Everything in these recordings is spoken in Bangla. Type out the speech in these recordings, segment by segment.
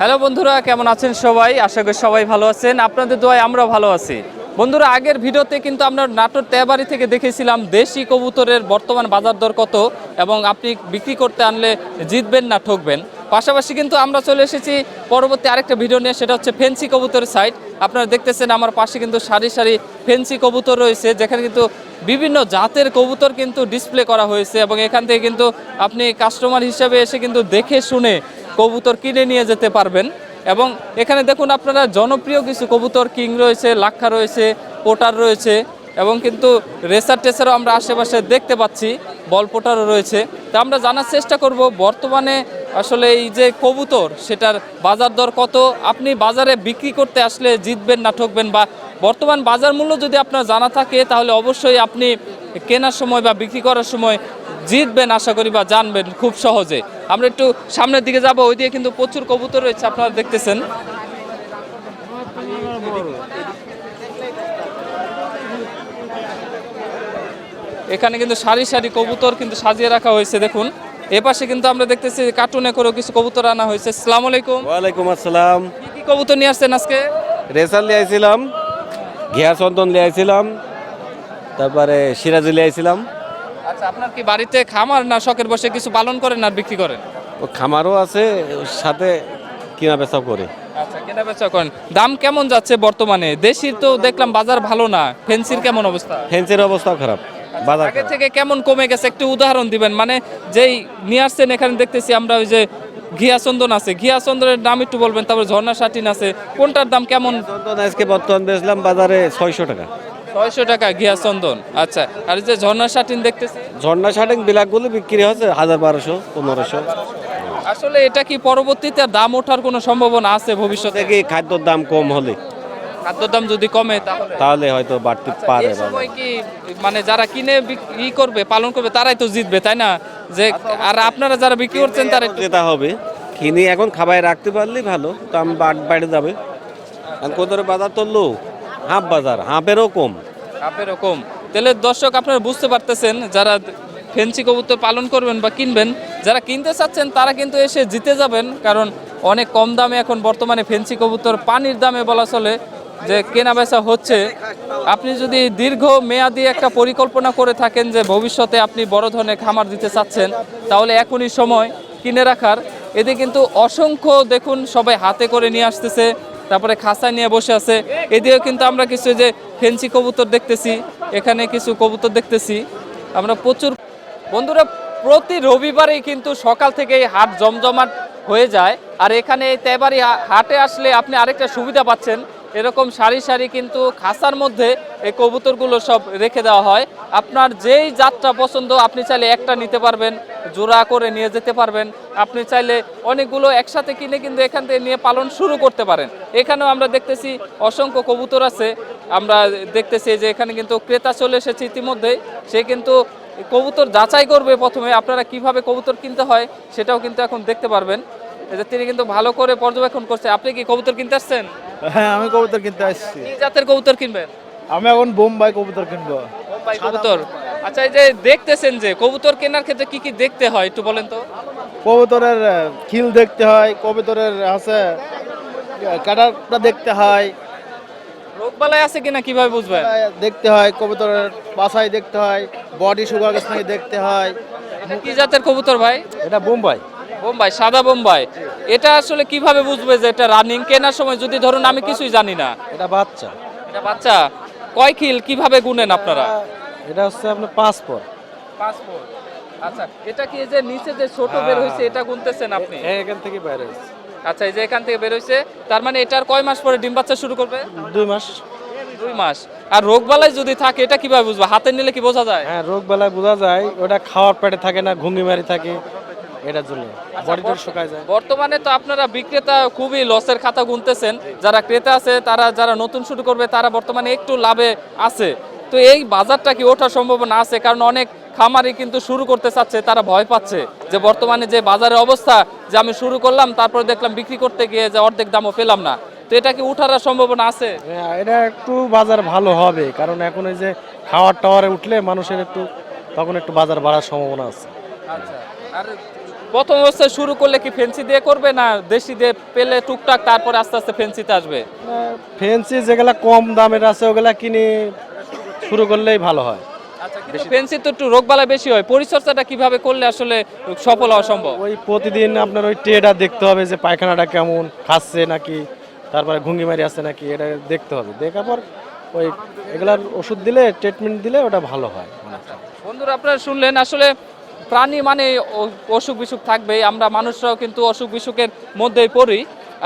হ্যালো বন্ধুরা, কেমন আছেন সবাই? আশা করি সবাই ভালো আছেন। আপনাদের দোয়ায় আমরাও ভালো আছি। বন্ধুরা, আগের ভিডিওতে কিন্তু আমরা নাটোর তেবাড়ি থেকে দেখেছিলাম দেশি কবুতরের বর্তমান বাজার দর কত এবং আপনি বিক্রি করতে আনলে জিতবেন না ঠকবেন। পাশাপাশি কিন্তু আমরা চলে এসেছি পরবর্তী আরেকটা ভিডিও নিয়ে, সেটা হচ্ছে ফেন্সি কবুতরের সাইট আপনারা দেখতেছেন আমার পাশে কিন্তু সারি সারি ফেন্সি কবুতর রয়েছে, যেখানে কিন্তু বিভিন্ন জাতের কবুতর কিন্তু ডিসপ্লে করা হয়েছে এবং এখান থেকে কিন্তু আপনি কাস্টমার হিসেবে এসে কিন্তু দেখে শুনে কবুতর কিনে নিয়ে যেতে পারবেন। এবং এখানে দেখুন আপনারা জনপ্রিয় কিছু কবুতর, কিং রয়েছে, লাক্ষা রয়েছে, পোটার রয়েছে, এবং কিন্তু রেসার টেসারও আমরা আশেপাশে দেখতে পাচ্ছি, বল পোটারও রয়েছে। তা আমরা জানার চেষ্টা করব, বর্তমানে আসলে এই যে কবুতর, সেটার বাজার দর কত? আপনি বাজারে বিক্রি করতে আসলে জিতবেন না ঠকবেন বা বর্তমান বাজার মূল্য যদি আপনার জানা থাকে তাহলে অবশ্যই আপনি কেনার সময় বা বিক্রি করার সময় জিতবেন আশা করি বা জানবেন খুব সহজে। আমরা একটু সামনের দিকে যাব ওই দিকে কিন্তু প্রচুর কবুতর রয়েছে আপনারা দেখতেছেন। এখানে কিন্তু সারি সারি কবুতর কিন্তু সাজিয়ে রাখা হয়েছে দেখুন। এপাশে কিন্তু আমরা দেখতেছি কার্টুনে করেও কিছু কবুতর আনা হয়েছে। সালাম আলাইকুম। ওয়ালাইকুম আসসালাম। কি কি কবুতর নিয়ে আসছেন আজকে? রেসার লিয়ে আইছিলাম। ঘিয়া চন্দন লিয়ে আইছিলাম তারপরে সিরাজি লিয়ে আইছিলাম। আচ্ছা আপনার কি বাড়িতে খামার না শখের বসে কিছু পালন করেন আর বিক্রি করেন? ও খামারও আছে ওর সাথে কিনা বেচাও করে। আচ্ছা কেনা বেচা করেন। দাম কেমন যাচ্ছে বর্তমানে? দেশির তো দেখলাম বাজার ভালো না ফেন্সির কেমন অবস্থা? ফেন্সের অবস্থাও খারাপ বাজার আগে থেকে কেমন কমে গেছে? একটু উদাহরণ দিবেন। মানে যেই নিয়ে আসছেন এখানে দেখতেছি আমরা ওই যে ঘিয়া চন্দন আছে। ঘিয়াচন্দনের দাম একটু বলবেন তারপরে ঝর্ণা সাটিন আছে। কোনটার দাম কেমন? আজকে বর্তমান বেচলাম বাজারে ছয়শো টাকা। ছয়শো টাকা ঘিয়াচন্দন। আচ্ছা আর যে ঝর্ণা সাটিন দেখতেছি ঝর্ণা সাটিন বিলাকগুলো বিক্রি হচ্ছে হাজার বারোশো পনেরোশো। আসলে এটা কি পরবর্তীতে দাম ওঠার কোনো সম্ভাবনা আছে ভবিষ্যতে? কি খাদ্যর দাম কম হলে। খাদ্যর দাম যদি কমে তাহলে তাহলে হয়তো বাড়তে পারে এই সময় কি মানে যারা কিনে ই করবে পালন করবে তারাই তো জিতবে তাই না? যে আর আপনারা যারা বিক্রি করছেন তারা যেটা হবে কিনে এখন খাবার রাখতে পারলেই ভালো দাম বাড়- যাবে। কোথাও বাজার তো লো? হাফ বাজার হাফেরও কম। আপেরও কম। তাহলে দর্শক আপনারা বুঝতে পারতেছেন যারা ফেন্সি কবুতর পালন করবেন বা কিনবেন যারা কিনতে চাচ্ছেন তারা কিন্তু এসে জিতে যাবেন কারণ অনেক কম দামে এখন বর্তমানে ফেন্সি কবুতর পানির দামে বলা চলে। যে কেনা বেচা হচ্ছে, আপনি যদি দীর্ঘ মেয়াদি একটা পরিকল্পনা করে থাকেন যে ভবিষ্যতে আপনি বড় ধরনের খামার দিতে চাচ্ছেন, তাহলে এখনই সময় কিনে রাখার। এতে কিন্তু অসংখ্য দেখুন সবাই হাতে করে নিয়ে আসতেছে, তারপরে খাঁচা নিয়ে বসে আছে। এদিকেও কিন্তু আমরা কিছু যে ফেন্সি কবুতর দেখতেছি, এখানে কিছু কবুতর দেখতেছি। আমরা প্রচুর বন্ধুরা, প্রতি রবিবারেই কিন্তু সকাল থেকেই হাট জমজমাট হয়ে যায়। আর এখানে এই তেবারি হাটে আসলে আপনি আরেকটা সুবিধা পাচ্ছেন। এরকম সারি সারি কিন্তু খাসার মধ্যে এই কবুতরগুলো সব রেখে দেওয়া হয়। আপনার যেই জাতটা পছন্দ, আপনি চাইলে একটা নিতে পারবেন, জোড়া করে নিয়ে যেতে পারবেন। আপনি চাইলে অনেকগুলো একসাথে কিনে কিন্তু এখান থেকে নিয়ে পালন শুরু করতে পারেন। এখানেও আমরা দেখতেছি অসংখ্য কবুতর আছে। আমরা দেখতেছি যে এখানে কিন্তু ক্রেতা চলে এসেছে ইতিমধ্যে সে কিন্তু কবুতর যাচাই করবে প্রথমে, আপনারা কীভাবে কবুতর কিনতে হয় সেটাও কিন্তু এখন দেখতে পারবেন। তিনি কিন্তু ভালো করে পর্যবেক্ষণ করছে। আপনি কি কবুতর কিনতে আসছেন? হ্যাঁ আমি কবুতর কিনতে আসছি। কি জাতের কবুতর কিনবেন? আমি এখন বোম্বাই কবুতর কিনবো। বোম্বাই কবুতর। আচ্ছা এই যে দেখতেছেন যে কবুতর কেনার ক্ষেত্রে কি কি দেখতে হয় একটু বলেন তো। কবুতরের খিল দেখতে হয় কবুতরের আছে কাটারটা দেখতে হয়। রোগবালাই আছে কিনা কীভাবে বুঝবেন? দেখতে হয় কবুতরের বাসায় দেখতে হয় বডি সুগার নাকি দেখতে হয়। এটা কি জাতের কবুতর ভাই? এটা বোম্বাই। বোম্বাই সাদা বোম্বাই। এটা আসলে কীভাবে বুঝবে যে এটা রানিং কেনার সময় যদি ধরুন আমি কিছুই জানি না। এটা বাচ্চা। এটা বাচ্চা? কয় খিল কীভাবে গুনেন আপনারা? এটা হচ্ছে আপনার পাসপোর্ট পাসপোর্ট আচ্ছা এটা কি যে নিচে যে ছোট বের হয়েছে এটা গুনতেছেন আপনি? হ্যাঁ এখান থেকে বের হয়েছে আচ্ছা এই যে এখান থেকে বের হয়েছে তার মানে এটার কয় মাস পরে ডিম বাচ্চা শুরু করবে? দুই মাস। দুই মাস। আর রোগবালাই যদি থাকে এটা কীভাবে বুঝব? হাতে নিলে কি বোঝা যায়? হ্যাঁ রোগ বেলায় বোঝা যায়। ওটা খাওয়ার পেটে থাকে না ঘুঙি মারি থাকে। এটার জন্য। বডিটা শুকায় যায়। বর্তমানে তো আপনারা বিক্রেতা খুবই লসের খাতা গুনতেছেন। যারা ক্রেতা আছে তারা যারা নতুন শুরু করবে তারা বর্তমানে একটু লাভে আছে। তো এই বাজারটা কি ওঠার সম্ভাবনা আছে? কারণ অনেক খামারি কিন্তু শুরু করতে চাচ্ছে তারা ভয় পাচ্ছে যে বর্তমানে যে বাজারের অবস্থা যে আমি শুরু করলাম তারপরে দেখলাম বিক্রি করতে গিয়ে যে অর্ধেক দামও পেলাম না। তো এটা কি উঠার সম্ভাবনা আছে? হ্যাঁ, এটা একটু বাজার ভালো হবে কারণ এখন এই যে খাওয়ার টাওয়ারে উঠলে মানুষের একটু তখন একটু বাজার বাড়ার সম্ভাবনা আছে। আচ্ছা আর প্রথম অবস্থায় শুরু করলে কি ফেন্সি দিয়ে করবে না দেশি দিয়ে পেলে টুকটাক তারপরে আস্তে আস্তে ফেন্সিতে আসবে? ফেন্সি যেগুলা কম দামের আছে ওগুলা কিনে শুরু করলেই ভালো হয়। আচ্ছা ফেন্সি তো একটু রোগবালা বেশি হয়। পরিচর্যাটা কীভাবে করলে আসলে সফল হওয়া সম্ভব? ওই প্রতিদিন আপনার ওই টেটা দেখতে হবে যে পায়খানাটা কেমন খাচ্ছে নাকি তারপরে ঘুঙ্গি মারি আছে নাকি এটা দেখতে হবে। দেখার পর ওই এগুলার ওষুধ দিলে ট্রিটমেন্ট দিলে ওটা ভালো হয়। বন্ধুরা আপনারা শুনলেন আসলে প্রাণী মানে অসুখ বিসুখ থাকবেই, আমরা মানুষরাও কিন্তু অসুখ বিসুখের মধ্যেই পড়ি।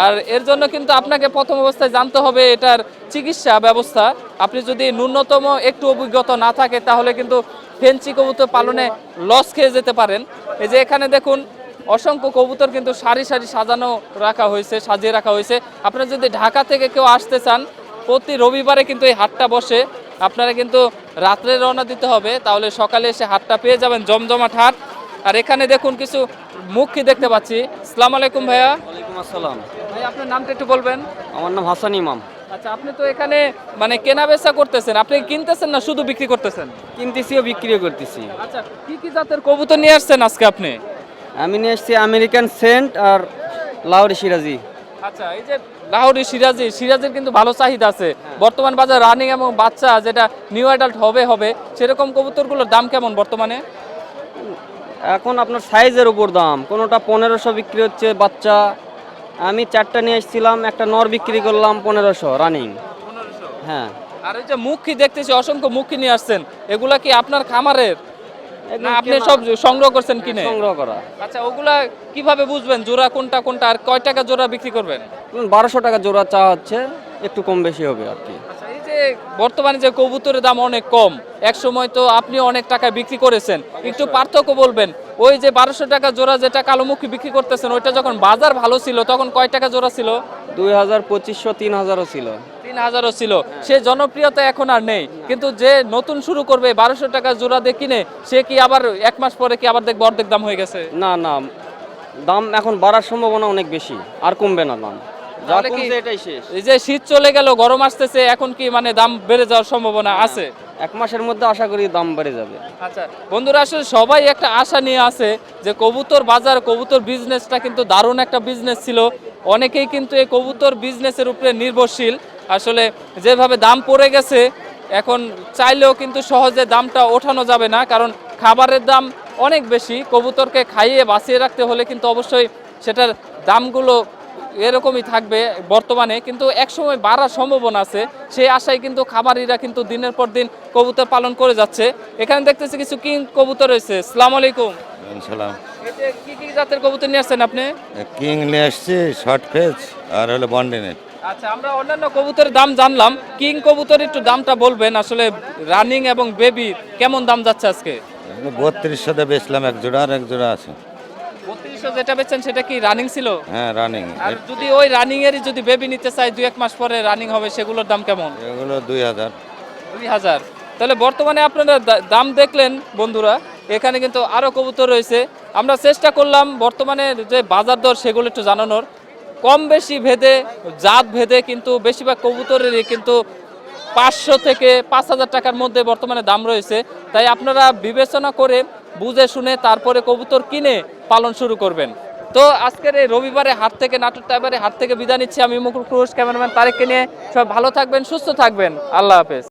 আর এর জন্য কিন্তু আপনাকে প্রথম অবস্থায় জানতে হবে এটার চিকিৎসা ব্যবস্থা। আপনি যদি ন্যূনতম একটু অভিজ্ঞতা না থাকে, তাহলে কিন্তু ফেন্সি কবুতর পালনে লস খেয়ে যেতে পারেন। এই যে এখানে দেখুন, অসংখ্য কবুতর কিন্তু সারি সারি সাজানো রাখা হয়েছে, সাজিয়ে রাখা হয়েছে। আপনারা যদি ঢাকা থেকে কেউ আসতে চান, প্রতি রবিবারে কিন্তু এই হাটটা বসে। আপনারা কিন্তু রাত্রে রওনা দিতে হবে তাহলে সকালে এসে হাটটা পেয়ে যাবেন জমজমাট হাট। আর এখানে দেখুন কিছু মুখী দেখতে পাচ্ছি। সালাম আলাইকুম ভাইয়া। ওয়ালাইকুম আসসালাম। ভাই আপনার নামটা একটু বলবেন। আমার নাম হাসান ইমাম। আচ্ছা আপনি তো এখানে মানে কেনা বেচা করতেছেন। আপনি কিনতেছেন না শুধু বিক্রি করতেছেন? কিনতেছি ও বিক্রিও করতেছি। আচ্ছা কি কি জাতের কবুতর নিয়ে আসছেন আজকে আপনি? আমি নিয়ে এসেছি আমেরিকান সেন্ট আর লাউরি সিরাজি। আচ্ছা এই যে লাহোরি সিরাজি সিরাজের কিন্তু ভালো চাহিদা আছে। বর্তমান বাজার রানিং এবং বাচ্চা যেটা নিউ অ্যাডাল্ট হবে হবে সেরকম কবুতরগুলোর দাম কেমন বর্তমানে? এখন আপনার সাইজের উপর দাম। কোনোটা পনেরোশো বিক্রি হচ্ছে বাচ্চা। আমি চারটা নিয়ে এসেছিলাম একটা নর বিক্রি করলাম পনেরোশো রানিং হ্যাঁ। আর এই যে মুখী দেখতেছি অসংখ্য মুখী নিয়ে আসছেন। এগুলা কি আপনার খামারের? না আপনি সব সংগ্রহ করছেন কিনে? সংগ্রহ করা। আচ্ছা ওগুলা কীভাবে বুঝবেন? জোড়া কোনটা কোনটা আর কয় টাকা জোড়া বিক্রি করবেন? বারোশো টাকা জোড়া চা হচ্ছে একটু কম বেশি হবে আর কি। আচ্ছা যে বর্তমানে যে কবুতরের দাম অনেক কম এক সময় তো আপনি অনেক টাকা বিক্রি করেছেন। একটু পার্থক্য বলবেন ওই যে বারোশো টাকা জোড়া যেটা কালোমুখী বিক্রি করতেছেন ওইটা যখন বাজার ভালো ছিল তখন কয় টাকা জোড়া ছিল? দুই হাজার পঁচিশশো তিন হাজারও ছিল। তিন হাজারও ছিল। সে জনপ্রিয়তা এখন আর নেই। কিন্তু যে নতুন শুরু করবে বারোশো টাকা জোড়া দিয়ে কিনে সে কি আবার এক মাস পরে কি আবার দেখব অর্ধেক দাম হয়ে গেছে? না না। দাম এখন বাড়ার সম্ভাবনা অনেক বেশি। আর কমবে না দাম। যা এই শীত চলে গেল গরম আসতেছে এখন কি মানে দাম বেড়ে যাওয়ার সম্ভাবনা আছে? এক মাসের মধ্যে আশা করি দাম বেড়ে যাবে। আচ্ছা বন্ধুরা আসলে সবাই একটা আশা নিয়ে আছে যে কবুতর বাজার কবুতর বিজনেসটা কিন্তু দারুণ একটা বিজনেস ছিল। অনেকেই কিন্তু এই কবুতর বিজনেসের উপরে নির্ভরশীল। আসলে যেভাবে দাম পড়ে গেছে, এখন চাইলেও কিন্তু সহজে দামটা ওঠানো যাবে না, কারণ খাবারের দাম অনেক বেশি। কবুতরকে খাইয়ে বাঁচিয়ে রাখতে হলে কিন্তু অবশ্যই সেটার দামগুলো এরকমই থাকবে বর্তমানে। কিন্তু একসময় বাড়ার সম্ভাবনা আছে। সেই আশায় কিন্তু খামারিরা কিন্তু দিনের পর দিন কবুতর পালন করে যাচ্ছে। এখানে দেখতেছি কিছু কিং কবুতর রয়েছে। সালাম আলাইকুম। সালাম। কি কি জাতের কবুতর নিয়ে আসছেন আপনি? কিং নিয়ে আসছি শর্ট ফেজ আর হলো বন্ডিনেট আচ্ছা আমরা অন্যান্য কবুতরের দাম জানলাম। কিং কবুতর একটু দামটা বলবেন। আসলে রানিং এবং বেবি কেমন দাম যাচ্ছে আজকে? বত্রিশশোতে বেচলাম এক জোড়া আর এক জোড়া আছে। বত্রিশশো যেটা বেচছেন সেটা কি রানিং ছিল? হ্যাঁ রানিং। আর যদি ওই রানিং এরই যদি বেবি নিতে চাই দুই এক মাস পরে রানিং হবে সেগুলোর দাম কেমন? এগুলো দুই হাজার। দুই হাজার। তাহলে বর্তমানে আপনারা দাম দেখলেন বন্ধুরা। এখানে কিন্তু আরও কবুতর রয়েছে। আমরা চেষ্টা করলাম বর্তমানে যে বাজার দর সেগুলো একটু জানানোর। কম বেশি ভেদে, জাত ভেদে কিন্তু বেশিরভাগ কবুতরেরই কিন্তু পাঁচশো থেকে পাঁচ হাজার টাকার মধ্যে বর্তমানে দাম রয়েছে। তাই আপনারা বিবেচনা করে বুঝে শুনে তারপরে কবুতর কিনে পালন শুরু করবেন। তো আজকের এই রবিবারে হাট থেকে নাটক টাইবারে হাট থেকে বিদায় নিচ্ছি। আমি মুকুল ক্রুশ, ক্যামেরাম্যান তারেককে নিয়ে সব ভালো থাকবেন, সুস্থ থাকবেন। আল্লাহ হাফেজ।